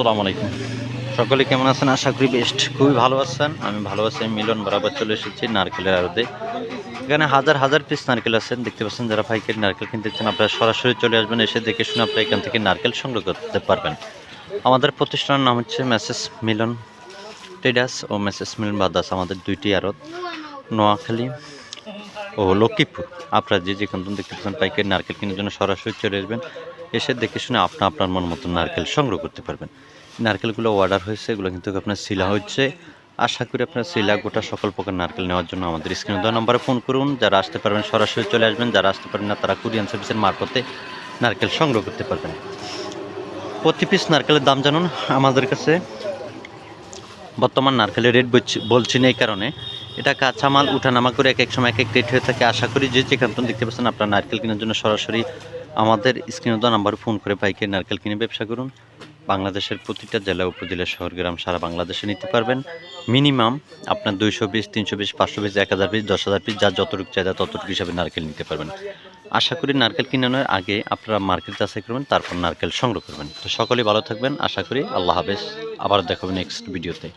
আসসালামু আলাইকুম। সকলে কেমন আছেন? আশা করি বেস্ট খুবই ভালো আছেন। আমি ভালো আছি মিলন বরাবর চলে এসেছি নারকেলের আড়তে। এখানে হাজার হাজার পিস নারকেল আছেন দেখতে পাচ্ছেন যারা পাইকারি নারকেল কিনতে চান, আপনারা সরাসরি চলে আসবেন, এসে দেখে শুনে আপনারা এখান থেকে নারকেল সংগ্রহ করতে পারবেন। আমাদের প্রতিষ্ঠানের নাম হচ্ছে মেসেস মিলন ট্রেডার্স ও মেসেস মিলন বাদাস আমাদের দুইটি আড়ত। নোয়াখালী ও লক্ষ্মীপুর। আপনারা যে যেখান থেকে দেখতে পাচ্ছেন পাইকারি নারকেল কেনার জন্য সরাসরি চলে আসবেন। এসে দেখে শুনে আপনি আপনার মন মতো নারকেল সংগ্রহ করতে পারবেন। নারকেলগুলো অর্ডার হয়েছে, এগুলো কিন্তু আপনার শিলা হচ্ছে। আশা করি আপনার শিলা গোটা সকল প্রকার নারকেল নেওয়ার জন্য আমাদের স্ক্রিনে দেওয়া নম্বরে ফোন করুন। যারা আসতে পারবেন সরাসরি চলে আসবেন, যারা আসতে পারেন না, তারা কুরিয়ান সার্ভিসের মারফতে নারকেল সংগ্রহ করতে পারবেন। প্রতি পিস নারকেলের দাম জানুন আমাদের কাছে। বর্তমান নারকেলের রেট বলছি না এই কারণে। এটা কাঁচামাল, উঠানামা করে এক এক সময় এক এক রেট হয়ে থাকে। আশা করি যে যেখান দেখতে পাচ্ছেন আপনার নারকেল কেনার জন্য সরাসরি আমাদের স্ক্রিনে দেওয়া নাম্বার ফোন করে পাইকারি নারকেল কিনে ব্যবসা করুন। বাংলাদেশের প্রতিটা জেলা, উপজেলা, শহর, গ্রাম সারা বাংলাদেশে নিতে পারবেন। মিনিমাম আপনার দুইশো বিশ, তিনশো বিশ, পাঁচশো বিশ, এক হাজার পিস দশ হাজার পিস যা যতটুকু চাহিদা ততটুকু হিসাবে নারকেল নিতে পারবেন। আশা করি নারকেল কিনানোর আগে আপনারা মার্কেট যাচাই করবেন, তারপর নারকেল সংগ্রহ করবেন। তো সকলেই ভালো থাকবেন, আশা করি আল্লাহ হাফেজ। আবার দেখাবেন নেক্সট ভিডিওতে